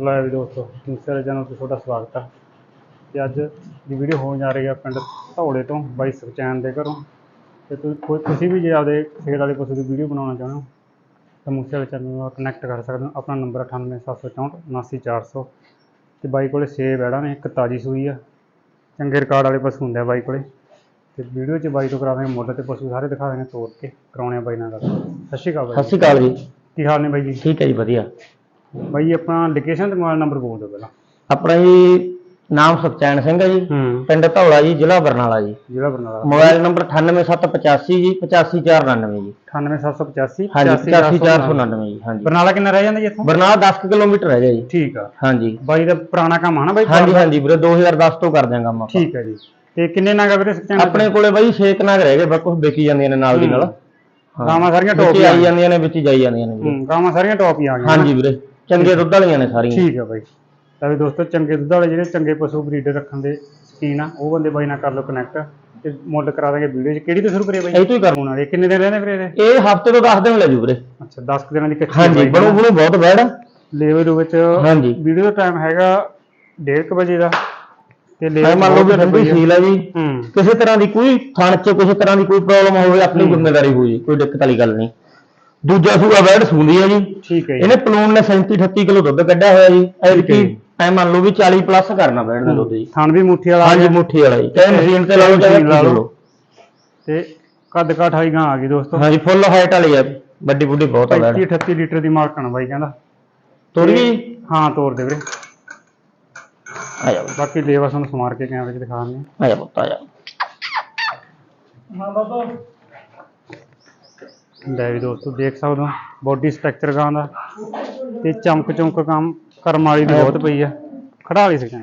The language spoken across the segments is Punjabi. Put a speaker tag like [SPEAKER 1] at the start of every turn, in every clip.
[SPEAKER 1] ਲੈ ਵੀ ਦੋਸਤੋ ਦੂਸਰੇ ਚੈਨਲ ਤੇ ਤੁਹਾਡਾ ਸਵਾਗਤ ਹੈ ਤੇ ਅੱਜ ਦੀ ਵੀਡੀਓ ਹੋਣ ਜਾ ਰਹੀ ਹੈ ਪਿੰਡ ਧੌਲੇ ਤੋਂ ਬਾਈ ਸੁਖਚੈਨ ਦੇ ਘਰੋਂ। ਤੇ ਤੁਸੀਂ ਕੋਈ ਤੁਸੀਂ ਵੀ ਜੇ ਆਪਦੇ ਖੇਤ ਵਾਲੇ ਪਸ਼ੂ ਦੀ ਵੀਡੀਓ ਬਣਾਉਣਾ ਚਾਹੁੰਦੇ ਹੋ ਤਾਂ ਮੂਸੇ ਵਾਲੇ ਚੈਨਲ ਨਾਲ ਕਨੈਕਟ ਕਰ ਸਕਦੇ ਹੋ। ਆਪਣਾ ਨੰਬਰ 98764 79400 ਤੇ ਬਾਈ ਕੋਲੇ ਛੇ ਬੈੜਾਂ ਨੇ ਇੱਕ ਤਾਜੀ ਸੂਈ ਆ। ਚੰਗੇ ਰਿਕਾਰਡ ਵਾਲੇ ਪਸ਼ੂ ਹੁੰਦੇ ਆ ਬਾਈ ਕੋਲੇ। ਤੇ ਵੀਡੀਓ 'ਚ ਬਾਈ ਤੋਂ ਕਰਾਵਾਂਗੇ ਮੁੱਲ ਤੇ ਪਸ਼ੂ ਸਾਰੇ ਦਿਖਾ ਦੇਣੇ ਤੋੜ ਕੇ ਕਰਾਉਣੇ ਆ ਬਾਈ ਨਾਲ ਗੱਲ। ਸਤਿ ਸ਼੍ਰੀ ਅਕਾਲ
[SPEAKER 2] ਸਤਿ ਸ਼੍ਰੀ ਅਕਾਲ ਜੀ।
[SPEAKER 1] ਕੀ ਹਾਲ ਨੇ ਬਾਈ ਜੀ?
[SPEAKER 2] ਠੀਕ ਹੈ ਜੀ ਵਧੀਆ।
[SPEAKER 1] ਬਾਈ ਆਪਣਾ ਲੋਕੇਸ਼ਨ ਤੇ ਮੋਬਾਈਲ ਨੰਬਰ ਬੋਲ ਦਿਓ ਪਹਿਲਾਂ।
[SPEAKER 2] ਆਪਣਾ ਜੀ ਨਾਮ ਸੁਖਚੈਨ ਸਿੰਘ ਹੈ ਜੀ।
[SPEAKER 1] ਹੂੰ।
[SPEAKER 2] ਪਿੰਡ ਧੌਲਾ ਜੀ ਜ਼ਿਲ੍ਹਾ ਬਰਨਾਲਾ ਜੀ।
[SPEAKER 1] ਜ਼ਿਲ੍ਹਾ ਬਰਨਾਲਾ।
[SPEAKER 2] ਮੋਬਾਈਲ ਨੰਬਰ 98785 ਜੀ 85499 ਜੀ।
[SPEAKER 1] 98785
[SPEAKER 2] ਹਾਂਜੀ 85499 ਜੀ ਹਾਂਜੀ।
[SPEAKER 1] ਬਰਨਾਲਾ ਕਿੰਨਾ ਰਹਿ ਜਾਂਦਾ ਜੀ ਇੱਥੋਂ?
[SPEAKER 2] ਬਰਨਾਲਾ 10 ਕੁ ਕਿਲੋਮੀਟਰ ਰਹਿ ਗਿਆ ਜੀ।
[SPEAKER 1] ਠੀਕ ਆ।
[SPEAKER 2] ਹਾਂਜੀ।
[SPEAKER 1] ਬਾਈ ਦਾ ਪੁਰਾਣਾ ਕੰਮ ਆ ਨਾ ਬਾਈ?
[SPEAKER 2] ਹਾਂਜੀ ਹਾਂਜੀ ਵੀਰੇ 2010 ਤੋਂ ਕਰ ਦਿਆਂਗਾ ਆਪਾਂ।
[SPEAKER 1] ਠੀਕ ਹੈ ਜੀ। ਤੇ ਕਿੰਨੇ ਨਾਗਾ ਵੀਰੇ ਸਚੈਨ
[SPEAKER 2] ਆਪਣੇ ਕੋਲੇ ਬਾਈ ਛੇ ਕੁ ਨਾਗ ਰਹਿ ਗਏ ਬਾਕੀ ਵਿਕੀ ਜਾਂਦੀਆਂ ਨੇ ਨਾਲ ਦੀ ਨਾਲ।
[SPEAKER 1] ਗਾਵਾਂ ਸਾਰੀਆਂ ਟੌਪ
[SPEAKER 2] ਹੀ ਆਈ ਜਾਂਦੀਆਂ ਨੇ ਵਿੱਚ ਜਾਈ ਜਾਂਦੀਆਂ ਨੇ ਵੀਰੇ।
[SPEAKER 1] ਗਾਵਾਂ ਸਾਰੀਆਂ ਟੌਪ ਹੀ ਆ ਗਈਆਂ
[SPEAKER 2] ਹਾਂਜੀ ਵੀਰੇ। ਚੰਗੇ ਦੁੱਧ ਵਾਲੀਆਂ ਨੇ ਸਾਰੀਆਂ।
[SPEAKER 1] ਠੀਕ ਆ ਬਾਈ। ਤਾਂ ਵੀ ਦੋਸਤੋ ਚੰਗੇ ਦੁੱਧ ਵਾਲੇ ਜਿਹੜੇ ਚੰਗੇ ਪਸ਼ੂ ਬਰੀਡਰ ਰੱਖਣ ਦੇ ਸ਼ਕੀਨ ਆ ਉਹ ਬੰਦੇ ਬਾਈ ਨਾਲ ਕਰ ਲਓ ਕਨੈਕਟ ਤੇ ਮੁੱਲ ਕਰਾ ਦਾਂਗੇ ਵੀਡੀਓ 'ਚ। ਕਿਹੜੀ ਤੋਂ ਸ਼ੁਰੂ ਕਰੀਏ ਬਾਈ?
[SPEAKER 2] ਇਹ ਤੋਂ ਹੀ ਕਰ।
[SPEAKER 1] ਹੁਣ ਵਾਲੇ। ਕਿੰਨੇ ਦਿਨ ਰਹਿੰਦੇ ਵੀਰੇ ਇਹਦੇ?
[SPEAKER 2] ਇਹ ਹਫ਼ਤੇ ਤੋਂ 10 ਦਿਨ ਲੈ ਜੂ ਵੀਰੇ।
[SPEAKER 1] ਅੱਛਾ 10 ਦਿਨਾਂ ਦੀ ਕੱਚੀ
[SPEAKER 2] ਹਾਂਜੀ ਬਣੂ ਬਣੂ ਬਹੁਤ ਬੈੜ
[SPEAKER 1] ਲੇਵਰ ਵਿੱਚ
[SPEAKER 2] ਹਾਂਜੀ।
[SPEAKER 1] ਵੀਡੀਓ ਦਾ ਟਾਈਮ ਹੈਗਾ 1:30 ਵਜੇ ਦਾ। ਤੇ ਲੇਵਰ
[SPEAKER 2] ਮੰਨ ਲਓ ਵੀ ਠੰਡੀ ਸੀਲ ਹੈ ਜੀ।
[SPEAKER 1] ਹੂੰ।
[SPEAKER 2] ਕਿਸੇ ਤਰ੍ਹਾਂ ਦੀ ਕੋਈ ਥਣ 'ਚ ਕਿਸੇ ਤਰ੍ਹਾਂ ਦੀ ਕੋਈ ਪ੍ਰੋਬਲਮ ਹੋਵੇ ਆਪਣੀ ਜ਼ਿੰਮੇਵਾਰੀ ਹੋਊ ਜੀ। ਕੋਈ ਦਿੱਕਤ ਵਾਲੀ ਗੱਲ ਨਹੀਂ। ਦੂਜਾ ਸੂਆ ਬੈਡ ਸੂੰਦੀ ਹੈ ਜੀ।
[SPEAKER 1] ਠੀਕ ਹੈ ਜੀ।
[SPEAKER 2] ਇਹਨੇ ਪਲੂਨ ਨੇ 37 38 ਕਿਲੋ ਦੁੱਧ ਕੱਢਿਆ ਹੋਇਆ ਜੀ। ਐਤਕੀ। ਐ ਮੰਨ ਲਓ ਵੀ 40 ਪਲੱਸ ਕਰਨਾ ਬੈਡ ਦਾ ਦੁੱਧ ਜੀ।
[SPEAKER 1] ਥਣ ਵੀ ਮੁੱਠੀ ਵਾਲਾ ਆ
[SPEAKER 2] ਹਾਂਜੀ ਮੁੱਠੀ ਵਾਲਾ ਜੀ। ਚਾਹੇ ਮਸ਼ੀਨ ਤੇ ਲਾ ਲਓ। ਚਾਹੇ
[SPEAKER 1] ਲਾ
[SPEAKER 2] ਲਾ
[SPEAKER 1] ਲਓ। ਤੇ ਕੱਦ ਕਾਠ ਵਾਲੀ ਗਾਂ ਆ ਗਈ ਦੋਸਤੋ।
[SPEAKER 2] ਹਾਂਜੀ ਫੁੱਲ ਹਾਈਟ ਵਾਲੀ ਹੈ ਵੱਡੀ ਬੁੱਢੀ ਬਹੁਤ ਆ
[SPEAKER 1] 35
[SPEAKER 2] ਬੈਡ
[SPEAKER 1] 38 ਲੀਟਰ ਦੀ ਮਾਲਕਣ ਬਾਈ ਕਹਿੰਦਾ।
[SPEAKER 2] ਤੋਰੀ
[SPEAKER 1] ਹਾਂ ਤੋਰ ਦੇ ਵੀਰੇ।
[SPEAKER 2] ਆ ਜਾ
[SPEAKER 1] ਬਾਕੀ ਲੇਵਾ ਤੁਹਾਨੂੰ ਸਮਾਰ ਕੇ ਕੈਮਰੇ 'ਚ ਦਿਖਾ ਦਿੰਦੇ
[SPEAKER 2] ਆ ਜਾ ਪੁੱਤ ਆ ਜਾ।
[SPEAKER 1] ਹਾਂ ਬਾਬਾ। ਲੈ ਵੀ ਦੋਸਤੋ ਦੇਖ ਸਕਦੇ ਹੋ ਬੋਡੀ ਸਟਰਕਚਰ ਗਾਂ ਦਾ। ਤੇ ਚਮਕ ਚਮਕ ਕੰਮ ਕਰਮ ਵਾਲੀ ਦੀ ਬਹੁਤ ਪਈ ਆ। ਖੜਾ ਲਈ ਸਕਦੇ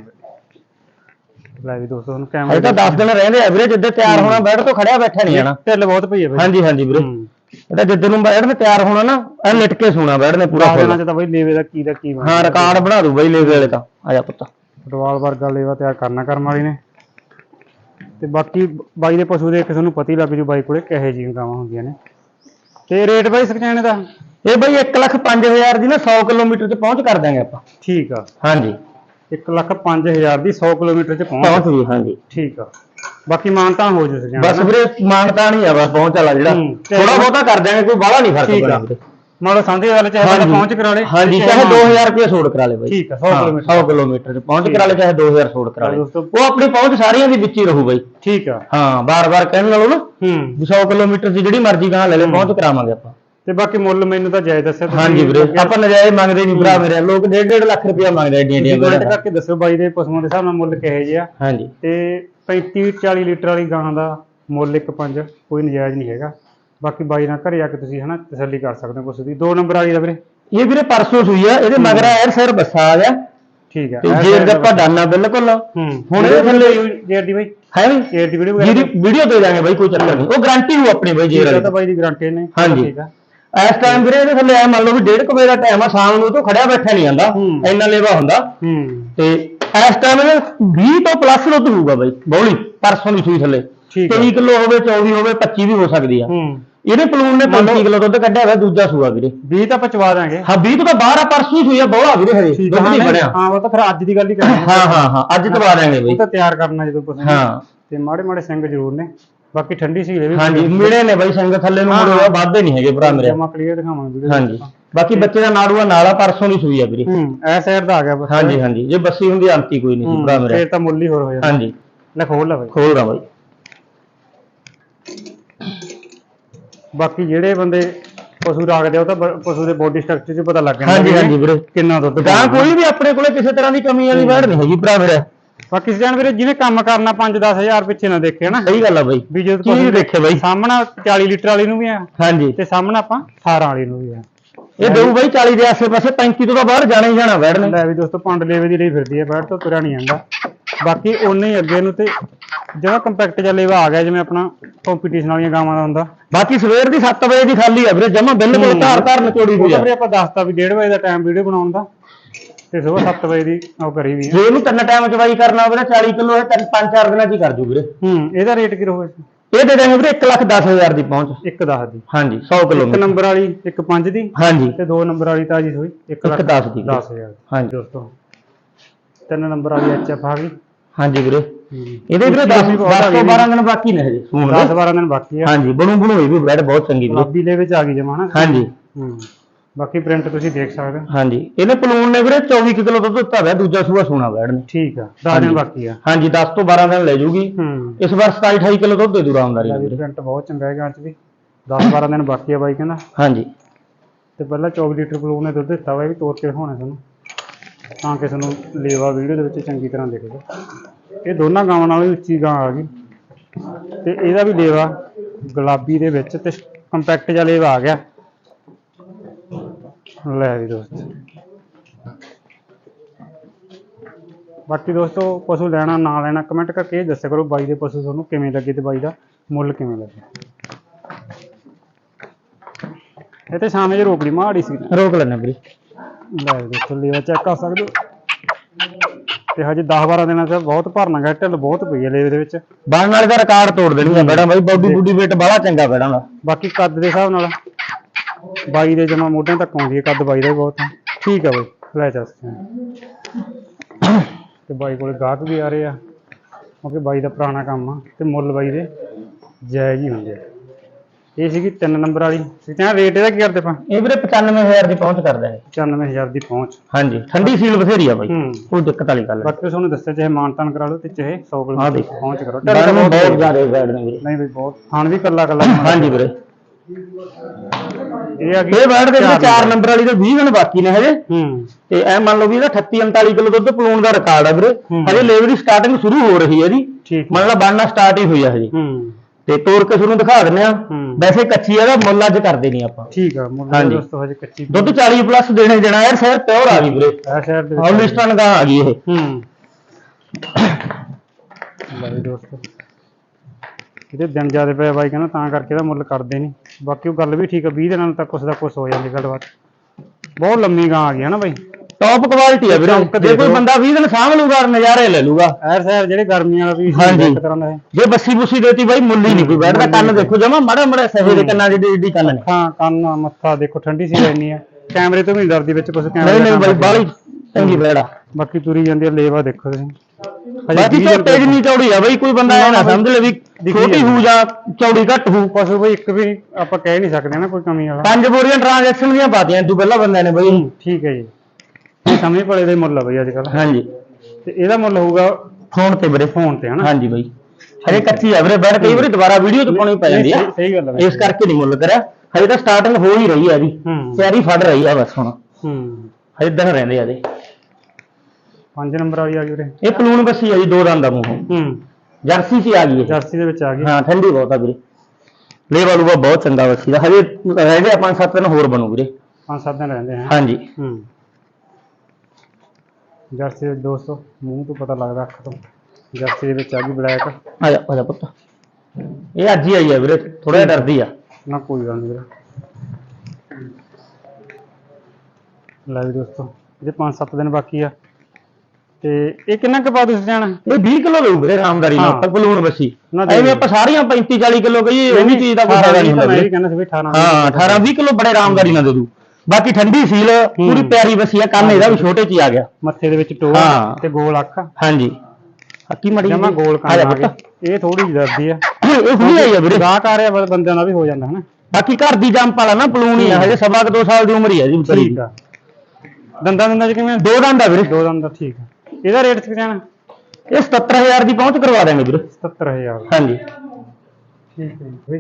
[SPEAKER 1] ਲੈ ਵੀ ਦੋਸਤੋ ਤੁਹਾਨੂੰ ਕੈਮਰੇ
[SPEAKER 2] ਤਾਂ 10 ਦਿਨ ਰਹਿੰਦੇ ਵੀਰੇ ਜਿੱਦੇ ਤਿਆਰ ਹੋਣਾ ਬੈਡ ਤੋਂ ਖੜਿਆ ਬੈਠਾ ਨਹੀਂ ਜਾਣਾ।
[SPEAKER 1] ਢਿੱਲ ਬਹੁਤ ਪਈ ਆ ਬਾਈ।
[SPEAKER 2] ਹਾਂਜੀ ਹਾਂਜੀ ਵੀਰੇ। ਇਹਦਾ ਜਿੱਦੇ ਨੂੰ ਬੈਡ ਨੇ ਤਿਆਰ ਹੋਣਾ ਨਾ ਐ ਲਿਟ ਕੇ ਸੋਣਾ ਬੈਡ ਨੇ ਪੂਰਾ ਫੁੱਲ
[SPEAKER 1] ਚ ਤਾਂ ਬਾਈ ਲੇਵੇ ਦਾ ਕੀ ਦਾ ਕੀ
[SPEAKER 2] ਹਾਂ ਰਿਕਾਰਡ ਬਣਾ ਦੂ ਬਈ ਲੇਵੇ ਵਾਲੇ ਤਾਂ। ਆ ਜਾ ਪੁੱਤ।
[SPEAKER 1] ਫੁੱਟਬਾਲ ਵਰਗਾ ਲੇਵਾ ਤਿਆਰ ਕਰਨਾ ਕਰਮ ਵਾਲੀ ਨੇ। ਤੇ ਬਾਕੀ ਬਾਈ ਦੇ ਪਸ਼ੂ ਦੇਖ ਕੇ ਤੁਹਾਨੂੰ ਪਤਾ ਹੀ ਲੱਗ ਜੂ ਬਾਈ ਕੋਲੇ ਕਿਹੋ ਜਿਹੀਆਂ ਗਾਵਾਂ ਹੁੰਦੀਆਂ ਨੇ। ਤੇ ਰੇਟ ਬਾਈ ਸਕਜਾਣੇ ਦਾ?
[SPEAKER 2] ਇਹ ਬਈ 1 ਲੱਖ 5000 ਦੀ ਨਾ 100 ਕਿਲੋਮੀਟਰ ਚ ਪਹੁੰਚ ਕਰ ਦਾਂਗੇ ਆਪਾਂ।
[SPEAKER 1] ਠੀਕ ਆ।
[SPEAKER 2] ਹਾਂਜੀ।
[SPEAKER 1] 1 ਲੱਖ 5000 ਦੀ 100 ਕਿਲੋਮੀਟਰ ਚ ਪਹੁੰਚ।
[SPEAKER 2] ਪਹੁੰਚ ਗਈ ਹਾਂਜੀ।
[SPEAKER 1] ਠੀਕ ਆ। ਬਾਕੀ ਮਾਨਤਾ ਹੋ ਜੂ ਸਕਜਾਣੇ
[SPEAKER 2] ਬਸ ਵੀਰੇ ਮਾਨਤਾ ਨਹੀਂ ਆ ਬਸ ਪਹੁੰਚ ਵਾਲਾ ਜਿਹੜਾ।
[SPEAKER 1] ਤੇ-
[SPEAKER 2] ਥੋੜਾ ਬਹੁਤਾ ਕਰ ਦਾਂਗੇ ਕੋਈ ਬਾਹਲਾ ਨਹੀਂ ਫ਼ਰਕ ਪੈਣਾ
[SPEAKER 1] ਮਾਲੋ ਸਾਂਝੇ ਵਾਲੇ ਚਾਹੇ ਤਾਂ। ਪਹੁੰਚ ਕਰਾ ਲੇ।
[SPEAKER 2] ਹਾਂਜੀ ਚਾਹੇ 2000 ਰੁਪਏ ਛੋੜ ਕਰਾ ਲੇ ਬਈ।
[SPEAKER 1] ਠੀਕ ਆ, 100
[SPEAKER 2] ਹਾਂ,
[SPEAKER 1] ਕਿਲੋਮੀਟਰ।
[SPEAKER 2] 100 ਕਿਲੋਮੀਟਰ ਚ ਪਹੁੰਚ ਕਰਾ ਲੇ ਚਾਹੇ 2000 ਛੋੜ ਕਰਾ ਲੇ। ਉਹ ਆਪਣੀ ਪਹੁੰਚ ਸਾਰੀਆਂ ਦੀ ਵਿੱਚ ਹੀ ਰਹੂ ਬਈ।
[SPEAKER 1] ਠੀਕ ਆ।
[SPEAKER 2] ਹਾਂ ਬਾਰ-ਬਾਰ ਕਹਿਣ ਨਾਲੋਂ ਨਾ
[SPEAKER 1] ਹੂੰ।
[SPEAKER 2] ਵੀ 100 ਕਿਲੋਮੀਟਰ ਦੀ ਜਿਹੜੀ ਮਰਜ਼ੀ ਗਾਂ ਲੈ ਲੈ ਪਹੁੰਚ ਕਰਾਵਾਂਗੇ ਆਪਾਂ।
[SPEAKER 1] ਤੇ ਬਾਕੀ ਮੁੱਲ ਮੈਨੂੰ ਤਾਂ ਜਾਇਜ਼ ਦੱਸਿਆ ਤੁਸੀਂ।
[SPEAKER 2] ਹਾਂਜੀ ਵੀਰੇ ਆਪਾਂ ਨਜਾਇਜ਼ ਮੰਗਦੇ ਨਹੀਂ ਭਰਾ ਮੇਰੇ ਲੋਕ 1.5 ਲੱਖ ਰੁਪਇਆ ਮੰਗਦੇ ਐਡੀਆਂ ਐਡੀਆਂ
[SPEAKER 1] ਕਮੈਂਟ ਕਰਕੇ ਦੱਸੋ ਬਾਈ ਦੇ ਪਸ਼ੂਆਂ ਦੇ ਹਿਸਾਬ ਨਾਲ ਮੁੱਲ ਕਿਹੋ ਜਿਹਾ।
[SPEAKER 2] ਹਾਂਜੀ।
[SPEAKER 1] ਤੇ 35 40 ਲੀਟਰ ਵਾਲੀ ਗਾਂ ਦਾ ਮੁੱਲ 1.5 ਕੋਈ ਨਜਾਇਜ਼ ਨਹੀਂ ਹੈਗਾ। ਬਾਕੀ ਬਾਈ ਨਾਲ ਘਰੇ ਆ ਕੇ ਤੁਸੀਂ ਹਨਾ ਤਸੱਲੀ ਕਰ ਸਕਦੇ ਹੋ ਪਸ਼ੂ ਦੀ ਦੋ ਨੰਬਰ ਵਾਲੀ ਦਾ ਵੀਰੇ।
[SPEAKER 2] ਇਹ ਵੀਰੇ ਪਰਸੋਂ ਸੂਈ ਆ ਇਹਦੇ ਮਗਰ ਐਰ ਸਿਰ ਬੱਸਾ ਆ ਗਿਆ।
[SPEAKER 1] ਠੀਕ ਹੈ
[SPEAKER 2] ਤੇ ਜੇਰ ਦਾ ਆਪਾਂ ਡਾਨਾ ਬਿਲਕੁਲ। ਹੁਣ ਇਹਦੇ ਥੱਲੇ
[SPEAKER 1] ਜੇਰ ਦੀ ਬਾਈ
[SPEAKER 2] ਹੈ ਵੀ?
[SPEAKER 1] ਜੇਰ ਦੀ ਵੀਡੀਓ
[SPEAKER 2] ਜਿਹਦੀ ਵੀਡੀਓ ਦੇ ਦਾਂਗੇ ਬਾਈ ਕੋਈ ਚੱਕਰ ਨਹੀਂ। ਉਹ ਗਾਰੰਟੀ ਹੋ ਆਪਣੀ ਬਾਈ ਜੇਰ
[SPEAKER 1] ਤਾਂ
[SPEAKER 2] ਵਾਲੀ।
[SPEAKER 1] ਬਾਈ ਦੀ ਗਾਰੰਟੀ ਨੇ।
[SPEAKER 2] ਹਾਂਜੀ। ਇਸ ਟਾਈਮ ਵੀਰੇ ਇਹਦੇ ਥੱਲੇ ਐ ਮੰਨ ਲਓ ਵੀ 1.5 ਵਜੇ ਦਾ ਟਾਈਮ ਆ ਸ਼ਾਮ ਨੂੰ ਤੋਂ ਖੜਿਆ ਬੈਠਾ ਨਹੀਂ ਜਾਂਦਾ। ਇੰਨਾ ਲੇਵਾ ਹੁੰਦਾ। ਤੇ ਇਸ ਟਾਈਮ ਇਹ 20 ਤੋਂ ਪਲੱਸ ਦੁੱਧ ਹੋਊਗਾ ਬਾਈ ਬੌਲੀ। ਪਰਸੋਂ ਦੀ ਸੂਈ ਥੱਲੇ।
[SPEAKER 1] ਠੀਕ ਆ।
[SPEAKER 2] 23 ਕਿਲੋ ਹੋਵੇ 24 ਹੋਵੇ 25 ਵੀ ਹੋ ਸਕਦੀ ਆ।
[SPEAKER 1] ਹੂੰ।
[SPEAKER 2] ਇਹਦੇ ਪਲੂਨ ਨੇ 35 ਕਿਲੋ ਦੁੱਧ ਕੱਢਿਆ ਹੋਇਆ ਦੂਜਾ ਸੂਆ ਵੀਰੇ।
[SPEAKER 1] 20 ਤਾਂ ਪਚਵਾ ਦਾਂਗੇ
[SPEAKER 2] ਹਾਂ 20 ਤੋਂ ਬਾਹਰ ਆ ਪਰਸੋਂ ਸੂਈ ਆ ਬੌਲਾ ਵੀਰੇ ਹਜੇ ਦੁੱਧ ਨਹੀਂ ਬਣਿਆ
[SPEAKER 1] ਹਾਂ ਉਹ ਤਾਂ ਫਿਰ ਅੱਜ ਦੀ ਗੱਲ ਹੀ ਕਰਾਂਗੇ।
[SPEAKER 2] ਹਾਂ ਹਾਂ ਹਾਂ ਅੱਜ ਦਵਾ ਦਾਂਗੇ
[SPEAKER 1] ਉਹ
[SPEAKER 2] ਬਾਈ।
[SPEAKER 1] ਤਾਂ ਤਿਆਰ ਕਰਨਾ ਜਦੋਂ ਪਸੰਦ
[SPEAKER 2] ਹਾਂ।
[SPEAKER 1] ਤੇ ਮਾੜੇ ਮਾੜੇ ਸਿੰਘ ਜ਼ਰੂਰ ਨੇ ਬਾਕੀ ਠੰਡੀ ਸੀ ਵੀ
[SPEAKER 2] ਹਾਂਜੀ ਮਿਲੇ ਨੇ ਬਾਈ ਸੰਗ ਥੱਲੇ ਨੂੰ ਮੁੜੇ। ਵਾਧੇ ਨਹੀਂ ਹੈਗੇ ਭਰਾ ਮੇਰੇ।
[SPEAKER 1] ਜਮਾ ਕਲੀਅਰ ਦਿਖਾਵਾਂਗੇ ਵੀਡੀਓ
[SPEAKER 2] ਹਾਂਜੀ। ਬਾਕੀ ਬੱਚੇ ਦਾ ਨਾੜੂਆ ਨਾਲਾ ਪਰਸੋਂ ਦੀ ਸੂਈ ਆ ਵੀਰੇ।
[SPEAKER 1] ਹੂੰ ਐ ਸਾਈਡ ਦਾ ਆ ਗਿਆ ਬਸ
[SPEAKER 2] ਹਾਂਜੀ ਹਾਂਜੀ ਜੇ ਬੱਸੀ ਹੁੰਦੀ ਅੰਤੀ ਕੋਈ ਨਹੀਂ ਭਰਾ ਮੇਰੇ।
[SPEAKER 1] ਫੇਰ ਤਾਂ ਮੁੱਲ ਹੀ ਹੋਰ ਹੋ ਜਾਂਦਾ।
[SPEAKER 2] ਹਾਂਜੀ।
[SPEAKER 1] ਲੈ ਖੋਲ ਲੈ ਬਾਈ।
[SPEAKER 2] ਖੋਲਦਾ ਬਾਈ।
[SPEAKER 1] ਬਾਕੀ ਜਿਹੜੇ ਬੰਦੇ ਪਸ਼ੂ ਰੱਖਦੇ ਆ ਉਹ ਤਾਂ ਬ- ਪਸ਼ੂ ਦੇ ਬੋਡੀ ਸਟਰਕਚਰ 'ਚ ਪਤਾ ਲੱਗ ਜਾਂਦਾ
[SPEAKER 2] ਹਾਂਜੀ
[SPEAKER 1] ਵੀ
[SPEAKER 2] ਹਾਂਜੀ ਵੀਰੇ।
[SPEAKER 1] ਕਿੰਨਾ ਦੁੱਧ
[SPEAKER 2] ਗਾਂ
[SPEAKER 1] ਪਾਉਂਦਾ।
[SPEAKER 2] ਕੋਈ ਵੀ ਆਪਣੇ ਕੋਲੇ ਕਿਸੇ ਤਰ੍ਹਾਂ ਦੀ ਕਮੀ ਵਾਲੀ ਵੈੜ ਨਹੀਂ ਹੈਗੀ ਭਰਾ ਮੇਰੇ
[SPEAKER 1] ਬਾਕੀ ਸਿਆਣ ਵੀਰੇ ਜਿਹਨੇ ਕੰਮ ਕਰਨਾ 5-10 ਹਜ਼ਾਰ ਪਿੱਛੇ ਨਾ ਦੇਖੇ ਨਾ
[SPEAKER 2] ਸਹੀ ਗੱਲ ਆ ਬਾਈ।
[SPEAKER 1] ਵੀ ਜਦੋਂ
[SPEAKER 2] ਚੀਜ਼ ਦੇਖੇ ਬਾਈ?
[SPEAKER 1] ਸਾਹਮਣਾ 40 ਲੀਟਰ ਵਾਲੀ ਨੂੰ ਵੀ ਆ
[SPEAKER 2] ਹਾਂਜੀ।
[SPEAKER 1] ਤੇ ਸਾਹਮਣਾ ਆਪਾਂ 18 ਵਾਲੀ ਨੂੰ ਵੀ ਆ।
[SPEAKER 2] ਇਹ ਦੇਊ ਬਾਈ 40 ਦੇ ਆਸੇ-ਪਾਸੇ 35 ਤੋਂ ਤਾਂ ਬਾਹਰ ਜਾਣਾ ਹੀ ਜਾਣਾ ਵੈੜ ਨੇ।
[SPEAKER 1] ਲੈ ਵੀ ਦੋਸਤੋ ਪੰਡ ਲੇਵੇ ਦੀ ਲਈ ਫਿਰਦੀ ਹੈ ਬੈਠ ਤੋਂ ਤੁਰਿਆ ਨਹੀਂ ਜਾਂਦਾ। ਬਾਕੀ ਉਨੇ ਹੀ ਅੱਗੇ ਨੂੰ ਤੇ ਜਿਹੜਾ ਕੰਪੈਕਟ ਜਿਹਾ ਲੇਵਾ ਆ ਗਿਆ ਜਿਵੇਂ ਆਪਣਾ ਕੰਪੀਟੀਸ਼ਨ ਵਾਲੀਆਂ ਗਾਵਾਂ ਦਾ ਹੁੰਦਾ।
[SPEAKER 2] ਬਾਕੀ ਸਵੇਰ ਦੀ 7 ਵਜੇ ਦੀ ਖਾਲੀ ਆ ਵੀਰੇ ਜਮਾ ਬਿਲਕੁਲ ਧਾਰ ਧਾਰ ਨਚੋੜੀ ਹੋਈ ਆ।
[SPEAKER 1] ਆਪਾਂ ਦੱਸਤਾ ਵੀ 1:30 ਵਜੇ ਦਾ ਟਾਈਮ ਵੀਡੀਓ ਬਣਾਉਣ ਦਾ ਤੇ ਸਵੇਰ 7 ਵਜੇ ਦੀ ਉਹ ਕਰੀ ਵੀ ਆ।
[SPEAKER 2] ਜੇ ਇਹਨੂੰ ਤਿੰਨ ਟਾਈਮ ਚਵਾਈ ਕਰਨਾ ਹੋਵੇ ਤਾਂ 40 ਕਿਲੋ ਇਹ ਤਿੰਨ ਪੰਜ ਚਾਰ ਦਿਨਾਂ ਚ ਹੀ ਕਰ ਜੂ ਵੀਰੇ।
[SPEAKER 1] ਹੂੰ ਇਹਦਾ ਰੇਟ ਕੀ ਰਹੂਗਾ
[SPEAKER 2] ਇਹ ਦੇ ਦਾਂਗੇ ਵੀਰੇ 1 ਲੱਖ 10 ਹਜ਼ਾਰ ਦੀ ਪਹੁੰਚ।
[SPEAKER 1] ਇੱਕ 10 ਦੀ।
[SPEAKER 2] ਹਾਂਜੀ 100
[SPEAKER 1] ਇੱਕ
[SPEAKER 2] ਕਿਲੋਮੀਟਰ।
[SPEAKER 1] ਨੰਬਰ ਵਾਲੀ ਇੱਕ 5 ਦੀ
[SPEAKER 2] ਹਾਂਜੀ।
[SPEAKER 1] ਤੇ ਦੋ ਨੰਬਰ ਵਾਲੀ ਤਾਜੀ ਹੋਈ ਇੱਕ ਲੱਖ
[SPEAKER 2] 10 ਦੀ।
[SPEAKER 1] 10000
[SPEAKER 2] ਹਾਂਜੀ।
[SPEAKER 1] ਦੋਸਤੋ ਤਿੰਨ ਨੰਬਰ ਵਾਲੀ ਐਚਐਫ ਆ ਗਈ।
[SPEAKER 2] ਹਾਂਜੀ ਵੀਰੇ। ਇਹਦੇ ਵੀਰੇ
[SPEAKER 1] ਉੱਚੀ
[SPEAKER 2] 10
[SPEAKER 1] ਵੀ ਬਹੁਤ
[SPEAKER 2] 10
[SPEAKER 1] ਆ
[SPEAKER 2] ਤੋਂ
[SPEAKER 1] ਗਈ।
[SPEAKER 2] 12 ਦਿਨ ਬਾਕੀ ਨੇ ਹਜੇ ਸੂਣ
[SPEAKER 1] 10
[SPEAKER 2] ਦੇ
[SPEAKER 1] 12 ਦਿਨ ਬਾਕੀ ਆ।
[SPEAKER 2] ਹਾਂਜੀ ਬਣੂ ਬਣੂ ਇਹ ਵੀ ਬੈਡ ਬਹੁਤ ਚੰਗੀ ਵੀਰੇ।
[SPEAKER 1] ਗੁਲਾਬੀ ਦੇ ਵਿੱਚ ਆ ਗਈ ਜਮਾ ਨਾ।
[SPEAKER 2] ਹਾਂਜੀ।
[SPEAKER 1] ਹੂੰ। ਬਾਕੀ ਪ੍ਰਿੰਟ ਤੁਸੀਂ ਦੇਖ ਸਕਦੇ ਹੋ।
[SPEAKER 2] ਹਾਂਜੀ। ਇਹਨੇ ਪਲੂਨ ਨੇ ਵੀਰੇ 24 ਕੁ ਕਿਲੋ ਦੁੱਧ ਦਿੱਤਾ ਹੋਇਆ ਦੂਜਾ ਸੂਆ ਸੋਨਾ ਬੈਡ ਨੇ।
[SPEAKER 1] ਠੀਕ ਆ 10 ਦਿਨ ਬਾਕੀ ਆ।
[SPEAKER 2] ਹਾਂਜੀ 10 ਤੋਂ 12 ਦਿਨ ਲੈ ਜੂਗੀ। ਇਸ ਵਾਰ 27 28 ਕਿਲੋ ਦੁੱਧ ਦੇ ਦੂ ਆਰਾਮਦਾਰੀ ਨਾਲ ਵੀਰੇ।
[SPEAKER 1] ਪ੍ਰਿੰਟ ਬਹੁਤ ਚੰਗਾ ਹੈ ਗਾਂ ਚ ਵੀ। 10 12 ਦਿਨ ਬਾਕੀ ਆ ਬਾਈ ਕਹਿੰਦਾ।
[SPEAKER 2] ਹਾਂਜੀ।
[SPEAKER 1] ਤੇ ਪਹਿਲਾਂ 24 ਲੀਟਰ ਬਲੂ ਨੇ ਦੁੱਧ ਦਿੱਤਾ ਵਾ ਇਹ ਵੀ ਤੋੜ ਕੇ ਹੋਣਾ ਤੁਹਾਨੂੰ। ਤਾਂ ਕਿ ਤੁਹਾਨੂੰ ਲੇਵਾ ਵੀਡੀਓ ਦੇ ਵਿੱਚ ਚੰਗੀ ਤਰ੍ਹਾਂ ਦਿਖੇਗਾ ਇਹ ਦੋਨਾਂ ਗਾਵਾਂ ਨਾਲੋਂ ਵੀ ਉੱਚੀ ਗਾਂ ਆ ਗਈ। ਤੇ ਇਹਦਾ ਵੀ ਲੇਵਾ ਗੁਲਾਬੀ ਦੇ ਵਿੱਚ ਤੇ ਕੰਪੈਕਟ ਜਿਹਾ ਲੇਵਾ ਆ ਗਿਆ। ਲੈ ਦੋਸਤ। ਬਾਕੀ ਦੋਸਤੋ ਪਸ਼ੂ ਲੈਣਾ ਨਾ ਲੈਣਾ ਕਮੈਂਟ ਕਰਕੇ ਇਹ ਦੱਸਿਆ ਕਰੋ ਬਾਈ ਦੇ ਪਸ਼ੂ ਤੁਹਾਨੂੰ ਕਿਵੇਂ ਲੱਗੇ ਤੇ ਬਾਈ ਦਾ ਮੁੱਲ ਕਿਵੇਂ ਲੱਗਿਆ ਇਹ ਤੇ ਸਾਹਮਣੇ ਜੇ ਰੋਕੜੀ ਮਾੜੀ ਸੀ।
[SPEAKER 2] ਰੋਕ ਲੈਣਾ ਵੀਰੇ।
[SPEAKER 1] ਲੈ ਦੇਖੋ ਲੇਵਾ ਚੈੱਕ ਕਰ ਸਕਦੇ ਹੋ। ਤੇ ਹਜੇ 10 12 ਦਿਨਾਂ ਚ ਬਹੁਤ ਭਰਨਾ ਗਾ ਢਿੱਲ ਬਹੁਤ ਪਈ ਹੈ ਲੇਵੇ ਦੇ ਵਿੱਚ।
[SPEAKER 2] ਬਣਨ ਵਾਲੇ ਦਾ ਰਿਕਾਰਡ ਤੋੜ ਦੇਣਗੇ ਬੈੜਾ ਬਾਈ ਬੋਡੀ ਬੁੱਡੀ weight ਬਾਹਲਾ ਚੰਗਾ ਬੈੜਾ
[SPEAKER 1] ਬਾਕੀ ਕੱਦ ਦੇ ਹਿਸਾਬ ਨਾਲ। ਬਾਈ ਦੇ ਜਮਾ ਮੋਢਿਆਂ ਤੱਕ ਆਉਂਦੀ ਹੈ ਕੱਦ ਬਾਈ ਦਾ ਬਹੁਤ ਹੈ। ਠੀਕ ਹੈ ਬਾਈ ਲੈ ਚੱਲ ਤੇ ਬਾਈ ਕੋਲੇ ਗਾਹਕ ਵੀ ਆ ਰਹੇ ਆ ਕਿਉਂਕਿ ਬਾਈ ਦਾ ਪੁਰਾਣਾ ਕੰਮ ਆ ਤੇ ਮੁੱਲ ਬਾਈ ਦੇ ਜਾਇਜ਼ ਹੀ ਹੁੰਦੇ ਆ। ਇਹ ਸੀਗੀ 3 ਨੰਬਰ ਵਾਲੀ। ਸਿੱਧਾ ਰੇਟ ਇਹਦਾ ਕੀ ਕਰਦੇ ਆਪਾਂ?
[SPEAKER 2] ਇਹ ਵੀਰੇ 95000 ਦੀ ਪਹੁੰਚ ਕਰ ਦਾਂਗੇ
[SPEAKER 1] 95000 ਦੀ ਪਹੁੰਚ।
[SPEAKER 2] ਹਾਂਜੀ ਠੰਡੀ ਸੀਲ ਬਥੇਰੀ ਆ ਬਾਈ।
[SPEAKER 1] ਹੂੰ।
[SPEAKER 2] ਕੋਈ ਦਿੱਕਤ ਵਾਲੀ ਗੱਲ
[SPEAKER 1] ਬਾਕੀ ਤੁਹਾਨੂੰ ਦੱਸਿਆ ਚਾਹੇ ਮਾਨਤਾਨ ਕਰਾ ਲਓ ਤੇ ਚਾਹੇ 100
[SPEAKER 2] ਆਹ
[SPEAKER 1] ਕਿਲੋਮੀਟਰ। ਪਹੁੰਚ ਕਰੋ। ਬਹੁਤ
[SPEAKER 2] ਜ਼ਿਆਦਾ ਨੇ ਵੀਰੇ।
[SPEAKER 1] ਨਹੀਂ ਬਈ ਬਹੁਤ। ਖਾਣ ਵੀ ਕੱਲਾ ਕੱਲਾ
[SPEAKER 2] ਹਾਂਜੀ ਵੀਰੇ।
[SPEAKER 1] ਇਹ ਆ ਗਈ
[SPEAKER 2] ਇਹ ਬੈੜ ਦੇ
[SPEAKER 1] ਚਾਰ
[SPEAKER 2] ਵਿੱਚ 4 ਨੰਬਰ। ਵਾਲੀ ਦੇ 20 ਦਿਨ ਬਾਕੀ ਨੇ ਹਜੇ।
[SPEAKER 1] ਹੂੰ।
[SPEAKER 2] ਤੇ ਐ ਮੰਨ ਲਓ ਵੀ ਇਹਦਾ 38 39 ਕਿਲੋ ਦੁੱਧ ਪਲੂਣ ਦਾ ਰਿਕਾਰਡ ਆ ਵੀਰੇ।
[SPEAKER 1] ਹੂੰ।
[SPEAKER 2] ਹਜੇ ਲੇਵਰ ਦੀ ਸਟਾਰਟਿੰਗ ਸ਼ੁਰੂ ਹੋ ਰਹੀ ਹੈ
[SPEAKER 1] ਠੀਕ।
[SPEAKER 2] ਮੰਨ ਲਾ ਬਣਨਾ ਸਟਾਰਟ ਹੀ ਹੋਈ ਆ ਹਜੇ।
[SPEAKER 1] ਹੂੰ।
[SPEAKER 2] ਤੇ ਤੋੜ ਕੇ ਤੁਹਾਨੂੰ ਦਿਖਾ ਦਿੰਦੇ ਆ।
[SPEAKER 1] ਹੂੰ।
[SPEAKER 2] ਵੈਸੇ ਕੱਚੀ ਆ ਇਹਦਾ ਮੁੱਲ ਅੱਜ ਕਰਦੇ ਨਹੀਂ ਆਪਾਂ।
[SPEAKER 1] ਠੀਕ ਆ ਮੁੱਲ। ਦੋਸਤੋ ਹਜੇ ਕੱਚੀ
[SPEAKER 2] ਦੁੱਧ 40 ਪਲੱਸ ਦੇਣੇ ਦੇਣਾ ਯਾਰ ਸ਼ਹਿਰ ਪਿਓਰ ਆ ਗਈ ਵੀਰੇ।
[SPEAKER 1] ਆ ਸ਼ਹਿਰ ਦੇ ਵਿੱਚ
[SPEAKER 2] ਹੌਲਿਸਟਨ ਦਾ ਆ ਗਈ ਇਹ।
[SPEAKER 1] ਹੂੰ। ਲੈ ਦੋਸਤੋ। ਇਹਦੇ ਦਿਨ ਜ਼ਿਆਦਾ ਪਏ ਆ ਬਾਈ ਕਹਿੰਦਾ ਤਾਂ ਕਰਕੇ ਇਹਦਾ ਮੁੱਲ ਕਰਦੇ ਨਹੀਂ ਬਾਕੀ ਉਹ ਗੱਲ ਵੀ ਠੀਕ ਆ 20 ਦਿਨਾਂ ਤੱਕ ਕੁਛ ਦਾ ਕੁਛ ਹੋ ਜਾਂਦੀ ਗੱਲਬਾਤ ਬਹੁਤ ਲੰਮੀ ਗਾਂ ਆ ਗਈ ਹੈ ਨਾ ਬਾਈ।
[SPEAKER 2] ਟੌਪ ਕੁਆਲਿਟੀ ਆ ਵੀਰੇ। ਜੇ ਕੋਈ। ਬੰਦਾ 20 ਦਿਨ ਸਾਂਭ ਲੂਗਾ ਨਜ਼ਾਰੇ ਲੈ ਲੂਗਾ
[SPEAKER 1] ਐਰ ਸ਼ਹਿਰ ਜਿਹੜੇ ਗਰਮੀਆਂ ਵਾਲਾ ਵੀ
[SPEAKER 2] ਹਾਂਜੀ।
[SPEAKER 1] ਇੱਕ ਤਰ੍ਹਾਂ ਦਾ। ਹੈ
[SPEAKER 2] ਜੇ ਬੱਸੀ ਬੁੱਸੀ ਦੇਤੀ ਬਾਈ ਮੁੱਲ ਹੀ ਨਹੀਂ ਕੋਈ। ਬੈਠਦਾ ਕੰਨ ਦੇਖੋ ਜਮਾ ਮਾੜਾ ਮਾੜਾ ਸਹੇ ਦੇ ਕੰਨਾਂ ਜਿਹੜੇ ਏਡੀ ਕੰਨ ਨੇ।
[SPEAKER 1] ਅੱਖਾਂ ਕੰਨ ਮੱਥਾ ਦੇਖੋ ਠੰਡੀ ਸੀ ਰਹਿਣੀ ਹੈ ਕੈਮਰੇ ਤੋਂ ਵੀ ਡਰਦੀ ਵਿੱਚ ਕੁਝ ਕੈਮਰੇ
[SPEAKER 2] ਨਹੀਂ ਨਹੀਂ ਬਾਈ ਬਾਲੀ ਚੰਗੀ ਬੈੜਾ
[SPEAKER 1] ਬਾਕੀ ਤੁਰੀ ਜਾਂਦੀ ਹੈ ਲੇਵਾ ਦੇਖੋ ਤੁਸੀਂ।
[SPEAKER 2] ਬਾਕੀ ਝੋਟੇ ਜਿੰਨੀ ਚੌੜੀ ਆ ਬਾਈ ਕੋਈ ਬੰਦਾ ਐ ਨਾ ਸਮਝ ਲੈ ਵੀ ਛੋਟੀ। ਹੂ ਜਾਂ ਚੌੜੀ ਘੱਟ ਹੂ।
[SPEAKER 1] ਪਸ਼ੂ ਬਈ ਇੱਕ ਵੀ ਆਪਾਂ ਕਹਿ ਨਹੀਂ ਸਕਦੇ ਨਾ ਕੋਈ ਕਮੀ ਵਾਲਾ।
[SPEAKER 2] ਪੰਜ ਬੋਰੀਆਂ ਟ੍ਰਾਂਜੈਕਸ਼ਨ ਦੀਆਂ ਪਾਤੀਆਂ ਤੂੰ ਪਹਿਲਾਂ ਬੰਦਿਆਂ ਨੇ ਬਾਈ।
[SPEAKER 1] ਠੀਕ ਹੈ ਜੀ। ਇਹ ਸਮੇਂ ਭਲੇ ਦੇ ਮੁੱਲ ਆ ਬਈ ਅੱਜ ਕੱਲ
[SPEAKER 2] ਹਾਂਜੀ।
[SPEAKER 1] ਤੇ ਇਹਦਾ ਮੁੱਲ ਹੋਊਗਾ
[SPEAKER 2] ਫੋਨ ਤੇ ਵੀਰੇ।
[SPEAKER 1] ਫੋਨ ਤੇ ਹਨਾ?
[SPEAKER 2] ਹਾਂਜੀ ਬਾਈ। ਹਜੇ ਕੱਚੀ ਆ ਵੀਰੇ ਬੈਠ ਕਈ ਵਾਰੀ ਦੁਬਾਰਾ ਵੀਡੀਓ ਚ ਪਾਉਣੀ ਪੈ ਜਾਂਦੀ ਆ।
[SPEAKER 1] ਸਹੀ- ਗੱਲ ਹੈ
[SPEAKER 2] ਇਸ ਕਰਕੇ ਨਹੀਂ ਮੁੱਲ ਕਰਿਆ। ਹਜੇ ਤਾਂ ਸਟਾਰਟਿੰਗ ਹੋ ਹੀ ਰਹੀ ਆ
[SPEAKER 1] ਹੂੰ।
[SPEAKER 2] ਤਿਆਰੀ ਫੜ ਰਹੀ ਆ ਬਸ ਹੁਣ।
[SPEAKER 1] ਹੂੰ।
[SPEAKER 2] ਹਜੇ ਦਿਨ ਰਹਿੰਦੇ ਆ ਇਹਦੇ
[SPEAKER 1] ਪੰਜ ਨੰਬਰ ਵਾਲੀ ਆ ਗਈ ਉਰੇ।
[SPEAKER 2] ਇਹ ਪਲੂਣ ਬੱਸੀ ਆ ਜੀ ਦੋ ਦੰਦ ਦਾ ਮੂੰਹ।
[SPEAKER 1] ਹੂੰ।
[SPEAKER 2] ਜਰਸੀ ਚ ਆ ਗਈ ਇਹ।
[SPEAKER 1] ਜਰਸੀ ਦੇ ਵਿੱਚ ਆ ਗਈ।
[SPEAKER 2] ਹਾਂ ਠੰਡੀ ਬਹੁਤ ਆ ਵੀਰੇ। ਲੇਵਾ ਲੂਵਾ ਬਹੁਤ ਚੰਗਾ ਬੱਸੀ ਦਾ ਹਜੇ ਰਹਿ ਗਿਆ ਪੰਜ ਸੱਤ ਦਿਨ ਹੋਰ ਬਣੂ ਵੀਰੇ।
[SPEAKER 1] ਪੰਜ ਸੱਤ ਦਿਨ ਰਹਿੰਦੇ ਹੈ
[SPEAKER 2] ਹਾਂਜੀ।
[SPEAKER 1] ਹੂੰ। ਜਰਸੀ ਦੇ ਦੋਸਤੋ ਮੂੰਹ ਤੋਂ ਪਤਾ ਲੱਗਦਾ ਅੱਖ ਤੋਂ। ਜਰਸੀ ਦੇ ਵਿੱਚ ਆ ਗਈ ਬਲੈਕ।
[SPEAKER 2] ਆ ਜਾ ਆ ਜਾ ਪੁੱਤ। ਇਹ ਅੱਜ ਹੀ ਆਈ ਆ ਵੀਰੇ ਥੋੜਾ ਜਿਹਾ ਡਰਦੀ ਆ।
[SPEAKER 1] ਨਾ ਕੋਈ ਗੱਲ ਨਹੀਂ ਵੀਰੇ। ਲੈ ਵੀ ਦੋਸਤੋ ਇਹਦੇ 5-7 ਦਿਨ ਬਾਕੀ ਆ। ਤੇ ਇਹ ਕਿੰਨਾ ਕੁ ਪਾ ਤੁਸੀਂ ਜਾਣਾ
[SPEAKER 2] ਇਹ 20 ਕਿਲੋ ਵੀਰੇ ਰਾਮਦਾਰੀ ਨਾਲ
[SPEAKER 1] ਹਾਂ।
[SPEAKER 2] ਪਲੂਣ ਬੱਸੀ ਐਵੇਂ ਆਪਾਂ ਸਾਰੀਆਂ 35 40 ਕਿਲੋ ਕਹੀਏ ਉਹ ਵੀ ਚੀਜ਼ ਦਾ ਕੋਈ ਫਾਇਦਾ ਨਹੀਂ ਹੁੰਦਾ
[SPEAKER 1] ਮੈਂ ਕਹਿੰਦਾ ਸੀ ਵੀ 18
[SPEAKER 2] ਹਾਂ 18 20 ਕਿਲੋ ਬੜੇ ਰਾਮਦਾਰੀ ਨਾਲ ਦੇ ਦੂ। ਬਾਕੀ ਠੰਡੀ ਸੀਲ ਪੂਰੀ ਪਿਆਰੀ ਬੱਸੀ ਆ ਕੰਨ ਇਹਦਾ ਵੀ ਛੋਟੇ ਚ ਹੀ ਆ ਗਿਆ।
[SPEAKER 1] ਮੱਥੇ ਦੇ ਵਿੱਚ ਟੋਆ। ਤੇ ਗੋਲ ਅੱਖ।
[SPEAKER 2] ਹਾਂਜੀ। ਅੱਕੀ ਮੜੀ
[SPEAKER 1] ਜਮਾ ਗੋਲ ਕੰਨ ਆ ਇਹ। ਥੋੜੀ ਜਿਹੀ ਡਰਦੀ ਆ।
[SPEAKER 2] ਇਹ ਹੁਣੀ ਆਈ ਆ ਵੀਰੇ।
[SPEAKER 1] ਗਾਹਕ ਆ ਰਿਹਾ ਬੰਦਿਆਂ ਦਾ ਵੀ ਹੋ ਜਾਂਦਾ ਹਨਾ।
[SPEAKER 2] ਬਾਕੀ ਘਰ ਦੀ ਜੰਪ ਵਾਲਾ ਨਾ ਪਲੂਣੀ ਆ ਹਜੇ ਸਵਾ ਕੁ ਦੋ ਸਾਲ ਦੀ ਉਮਰ ਹੀ ਆ ਜੀ
[SPEAKER 1] ਠੀਕ ਆ। ਦੰਦਾਂ ਦੰਦਾਂ ਚ ਕਿਵੇਂ?
[SPEAKER 2] ਦੋ ਦੰਦ ਆ ਵੀਰੇ।
[SPEAKER 1] ਦੋ ਦੰਦ ਠੀਕ ਆ। ਇਹਦਾ ਰੇਟ ਕਿੰਨਾ
[SPEAKER 2] ਇਹ 77000 ਦੀ ਪਹੁੰਚ ਕਰਵਾ ਦਾਂਗੇ ਵੀਰੇ।
[SPEAKER 1] 77000
[SPEAKER 2] ਹਾਂਜੀ।
[SPEAKER 1] ਠੀਕ ਹੈ ਜੀ ਬਈ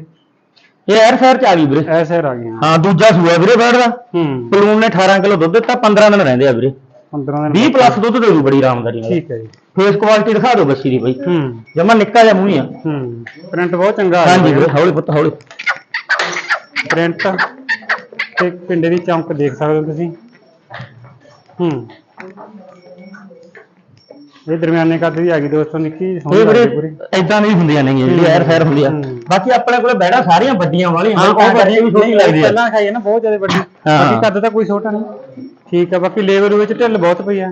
[SPEAKER 2] ਇਹ 에ਅਰ ਫੇਅਰ ਚ ਆ ਗਈ ਵੀਰੇ।
[SPEAKER 1] ਐਸੇ ਆ ਗਈਆਂ
[SPEAKER 2] ਹਾਂ ਦੂਜਾ ਸੂਆ ਵੀਰੇ ਬੈਠਦਾ।
[SPEAKER 1] ਹੂੰ।
[SPEAKER 2] ਪਲੂਨ ਨੇ 18 ਕਿਲੋ ਦੁੱਧ ਦਿੱਤਾ 15 ਦਿਨ ਰਹਿੰਦੇ ਆ ਵੀਰੇ।
[SPEAKER 1] 15 ਦਿਨ
[SPEAKER 2] 20 ਪਲੱਸ ਦੁੱਧ ਦੇ ਦੂ ਬੜੀ ਆਰਾਮਦਾਰੀ ਨਾਲ।
[SPEAKER 1] ਠੀਕ ਹੈ ਜੀ।
[SPEAKER 2] ਫੇਸ ਕੁਆਲਿਟੀ ਦਿਖਾ ਦਿਓ ਬੱਸੀ ਦੀ ਬਈ।
[SPEAKER 1] ਹੂੰ।
[SPEAKER 2] ਜਮਾ ਨਿੱਕਾ ਜਿਹਾ ਮੂੰਹ ਹੀ ਆ।
[SPEAKER 1] ਹੂੰ। ਪ੍ਰਿੰਟ ਬਹੁਤ ਚੰਗਾ ਆ
[SPEAKER 2] ਹਾਂਜੀ ਵੀਰੇ ਹੌਲੀ ਪੁੱਤ ਹੌਲੀ।
[SPEAKER 1] ਪ੍ਰਿੰਟ ਤੇ ਪਿੰਡੇ ਦੀ ਚਮਕ ਦੇਖ ਸਕਦੇ ਹੋ ਤੁਸੀਂ। ਹੂੰ। ਇਹ ਦਰਮਿਆਨੇ ਕੱਦ ਦੀ ਆ ਗਈ ਦੋਸਤੋ ਨਿੱਕੀ ਸੋਹਣੀ
[SPEAKER 2] ਇਹ
[SPEAKER 1] ਲੱਗਦੀ ਪੂਰੀ।
[SPEAKER 2] ਇਦਾਂ ਨਹੀਂ ਹੁੰਦੀਆਂ ਨਹੀਂ ਜਿਹੜੀ 에ਅਰ ਫੇਅਰ ਹੁੰਦੀ ਆ। ਬਾਕੀ ਆਪਣੇ ਕੋਲੇ ਬੈੜਾ ਸਾਰੀਆਂ ਵੱਡੀਆਂ ਵਾਲੀਆਂ
[SPEAKER 1] ਹਾਂ
[SPEAKER 2] ਉਹ ਵੱਡੀਆਂ ਵੀ ਛੋਟੀ ਲੱਗਦੀ ਆ
[SPEAKER 1] ਪਹਿਲਾਂ ਖਾਈ ਹੈ ਨਾ ਬਹੁਤ ਜ਼ਿਆਦਾ ਵੱਡੀ।
[SPEAKER 2] ਹਾਂ।
[SPEAKER 1] ਬਾਕੀ ਕੱਦ ਤਾਂ ਕੋਈ ਛੋਟਾ ਨਹੀਂ। ਠੀਕ ਆ ਬਾਕੀ ਲੇਵਰ ਵਿੱਚ ਢਿੱਲ ਬਹੁਤ ਪਈ ਆ।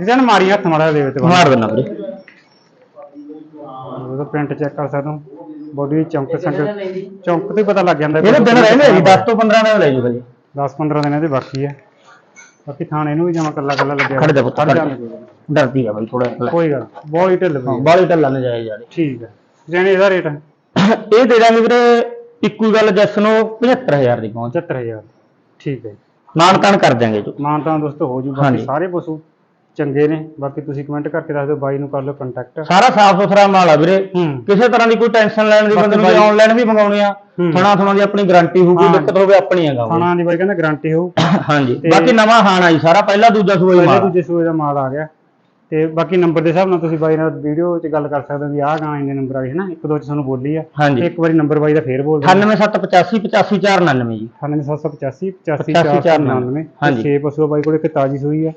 [SPEAKER 1] ਇਹਦਾ ਨਾ ਮਾਰੀ ਹੱਥ ਮਾੜਾ ਲੇਵਰ ਤੇ
[SPEAKER 2] ਮਾਰ ਦਿੰਦਾ ਵੀਰੇ।
[SPEAKER 1] ਉਹਦਾ ਪ੍ਰਿੰਟ ਚੈੱਕ ਕਰ ਸਕਦੇ ਬੋਡੀ ਦੀ ਚੌਂਕ ਸੰਗ ਚੌਂਕ ਤੋਂ ਹੀ ਪਤਾ ਲੱਗ ਜਾਂਦਾ।
[SPEAKER 2] ਇਹਦੇ ਦਿਨ ਰਹਿੰਦੇ ਆ ਜੀ 10 ਤੋਂ 15 ਦਿਨ ਲੈ ਜੂਗਾ ਜੀ
[SPEAKER 1] 10 15 ਦਿਨਾਂ ਦੇ ਬਾਕੀ ਹੈ ਬਾਕੀ ਥਾਣ ਇਹਨੂੰ ਵੀ ਜਮਾ ਕੱਲਾ ਕੱਲਾ ਲੱਗਿਆ।
[SPEAKER 2] ਖੜ ਜਾ ਪੁੱਤ,
[SPEAKER 1] ਖੜ ਜਾ।
[SPEAKER 2] ਡਰਦੀ ਆ ਬਾਈ ਥੋੜਾ
[SPEAKER 1] ਕੋਈ ਗੱਲ ਬਹੁਤ ਹੀ ਢਿੱਲ ਪਈ
[SPEAKER 2] ਬਾਲੀ ਢੱਲਾ ਨਾ ਜਾਏ ਯਾਰ
[SPEAKER 1] ਠੀਕ ਹੈ ਜਾਨੀ ਇਹਦਾ ਰੇਟ?
[SPEAKER 2] ਇਹ ਦੇ ਦਾਂਗੇ ਵੀਰੇ ਇੱਕੋ ਗੱਲ ਜੱਸ ਨੂੰ 75000 ਦੀ ਪਹੁੰਚ।
[SPEAKER 1] 75000 ਠੀਕ ਹੈ
[SPEAKER 2] ਮਾਨ ਤਾਨ ਕਰ ਦਿਆਂਗੇ ਜੋ।
[SPEAKER 1] ਮਾਨ ਤਾਂ ਦੋਸਤੋ ਹੋ ਜੂ ਬਾਕੀ
[SPEAKER 2] ਹਾਂਜੀ।
[SPEAKER 1] ਸਾਰੇ ਪਸ਼ੂ ਚੰਗੇ ਨੇ। ਬਾਕੀ ਤੁਸੀਂ ਕਮੈਂਟ ਕਰਕੇ ਦੱਸ ਦਿਓ ਬਾਈ ਨੂੰ ਕਰ ਲਿਓ ਕੰਟੈਕਟ
[SPEAKER 2] ਸਾਰਾ ਸਾਫ਼ ਸੁਥਰਾ ਮਾਲ ਆ ਵੀਰੇ।
[SPEAKER 1] ਹੂੰ।
[SPEAKER 2] ਕਿਸੇ ਤਰ੍ਹਾਂ ਦੀ ਕੋਈ ਟੈਨਸ਼ਨ ਲੈਣ ਦੀ
[SPEAKER 1] ਬਾਕੀ
[SPEAKER 2] ਬੰਦੇ ਨੂੰ
[SPEAKER 1] ਬਾਈ-
[SPEAKER 2] ਆਨਲਾਈਨ ਵੀ ਮੰਗਾਉਣੇ ਆ।
[SPEAKER 1] ਹੂੰ।
[SPEAKER 2] ਥਣਾ ਥਣਾ ਦੀ ਆਪਣੀ ਗਾਰੰਟੀ ਹੋਊਗੀ
[SPEAKER 1] ਹਾਂ।
[SPEAKER 2] ਦਿੱਕਤ ਹੋਵੇ ਆਪਣੀ ਹੈਗਾ ਉਹ।
[SPEAKER 1] ਖਾਣਾ ਦੀ ਬਾਈ ਕਹਿੰਦਾ ਗਾਰੰਟੀ ਹੋਊ।
[SPEAKER 2] ਹਾਂਜੀ।
[SPEAKER 1] ਤੇ-
[SPEAKER 2] ਬਾਕੀ ਨਵਾਂ ਹਾਣ ਆਈ ਸਾਰਾ ਪਹਿਲਾ ਦੂਜਾ ਸੂਆ ਹੀ
[SPEAKER 1] ਪਹਿਲੇ
[SPEAKER 2] ਮਾਲ
[SPEAKER 1] ਦੂਜੇ ਸੂਏ ਦਾ ਮਾਲ ਆ ਗਿਆ। ਤੇ ਬਾਕੀ ਨੰਬਰ ਦੇ ਹਿਸਾਬ ਨਾਲ ਤੁਸੀਂ ਬਾਈ ਨਾਲ ਵੀਡੀਓ 'ਚ ਗੱਲ ਕਰ ਸਕਦੇ ਹੋ ਵੀ ਆਹ ਗਾਂ ਇੰਨੇ ਨੰਬਰ ਆ ਗਏ ਹਨਾ ਇੱਕ ਦੋ 'ਚ ਤੁਹਾਨੂੰ ਬੋਲੀ ਆ।
[SPEAKER 2] ਹਾਂਜੀ।
[SPEAKER 1] ਇੱਕ ਵਾਰੀ ਨੰਬਰ ਬਾਈ ਦਾ ਫੇਰ ਬੋਲ ਦਿਓ।
[SPEAKER 2] 98785 85499 ਜੀ।
[SPEAKER 1] 9785
[SPEAKER 2] 85
[SPEAKER 1] 85499
[SPEAKER 2] ਹਾਂਜੀ।
[SPEAKER 1] 6 ਪਸ਼ੂ ਆ ਬਾਈ ਕੋਲ ਇੱਕ ਤਾਜੀ ਸੂਈ ਆ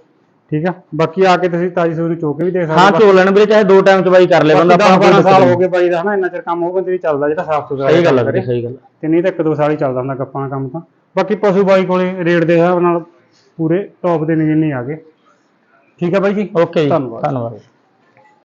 [SPEAKER 1] ਠੀਕ ਆ? ਬਾਕੀ ਆ ਕੇ ਤੁਸੀਂ ਤਾਜੀ ਸੂਈ ਨੂੰ ਚੋ ਕੇ ਵੀ ਦੇਖ
[SPEAKER 2] ਹਾਂ
[SPEAKER 1] ਸਕਦੇ
[SPEAKER 2] ਝੋਲਣ ਵੀਰੇ ਚਾਹੇ ਦੋ ਟਾਈਮ ਚ ਬਾਈ ਕਰ ਲੈ ਬੰਦਾ ਆਪਾਂ
[SPEAKER 1] 12
[SPEAKER 2] ਕੋਈ
[SPEAKER 1] ਸਾਲ
[SPEAKER 2] ਦਿੱਕਤ
[SPEAKER 1] ਹੋ ਗਏ ਬਾਈ ਦਾ ਹਨਾ ਇੰਨਾ ਚਿਰ ਕੰਮ ਉਹ ਬੰਦੇ ਦੀ ਚੱਲਦਾ ਜਿਹੜਾ ਸਾਫ਼ ਸੁਥਰਾ
[SPEAKER 2] ਸਹੀ ਗੱਲ ਹੈ। ਵੀਰੇ ਸਹੀ ਗੱਲ
[SPEAKER 1] ਤੇ ਨਹੀਂ ਤਾਂ ਇੱਕ ਦੋ ਸਾਲ ਹੀ ਚੱਲਦਾ ਹੁੰਦਾ ਗੱਪਾਂ ਦਾ ਕੰਮ ਤਾਂ। ਬਾਕੀ ਪਸ਼ੂ ਬਾਈ ਕੋਲੇ ਰੇਟ ਦੇ ਹਿਸਾਬ ਨਾਲ ਪੂਰੇ ਟੌਪ ਦੇ ਨਗੀਨੇ ਆ ਗਏ। ਠੀਕ ਆ ਬਾਈ ਜੀ
[SPEAKER 2] ਓਕੇ ਜੀ
[SPEAKER 1] ਧੰਨਵਾਦ।
[SPEAKER 2] ਧੰਨਵਾਦ